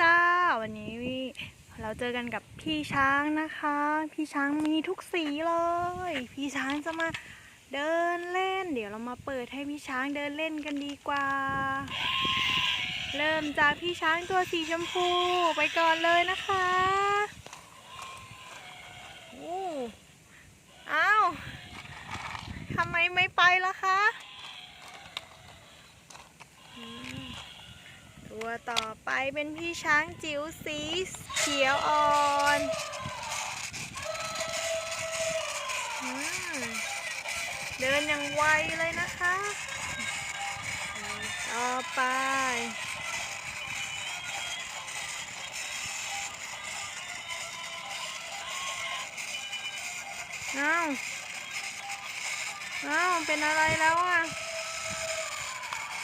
จ้า วันนี้เราเจอกันกับพี่ช้างนะคะ พี่ช้างมีทุกสีเลย พี่ช้างจะมาเดินเล่น เดี๋ยวเรามาเปิดให้พี่ช้างเดินเล่นกันดีกว่า เริ่มจากพี่ช้างตัวสีชมพูไปก่อนเลยนะคะโอ้อ้าวทำไมไม่ไปล่ะคะอืม ต่อไปเป็นพี่ช้างจิ๋วสีเขียวอ่อนเดินอย่างไวเลยนะคะ ต่อไปเอ้าเอ้าเป็นอะไรแล้วอะ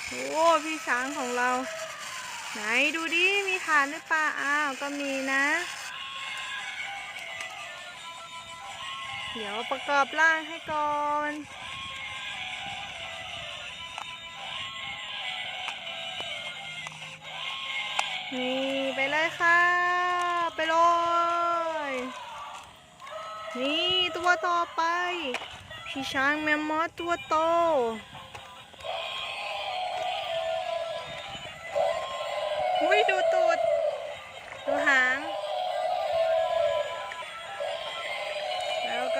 โอ้ พี่ช้างของเรา ไหนดูดิ มีฐานหรือเปล่า อ้าว ก็มีนะ เดี๋ยวประกอบร่างให้ก่อนนี่ไปเลยค่ะ ไปเลย นี่ตัวต่อไป พี่ช้างแมมมอสตัวโต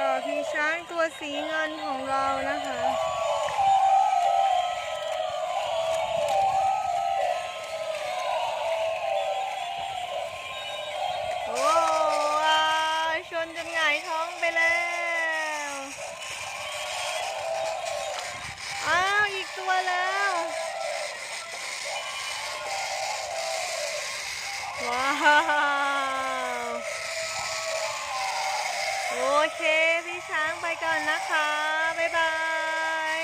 ก็พี่ช้างตัวสีเงินของเรานะคะโเค พี่ช้างไปก่อนนะคะ บ๊ายบาย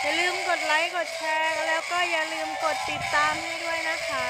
อย่าลืมกดไลค์ กดแชร์ แล้วก็อย่าลืมกดติดตามให้ด้วยนะคะ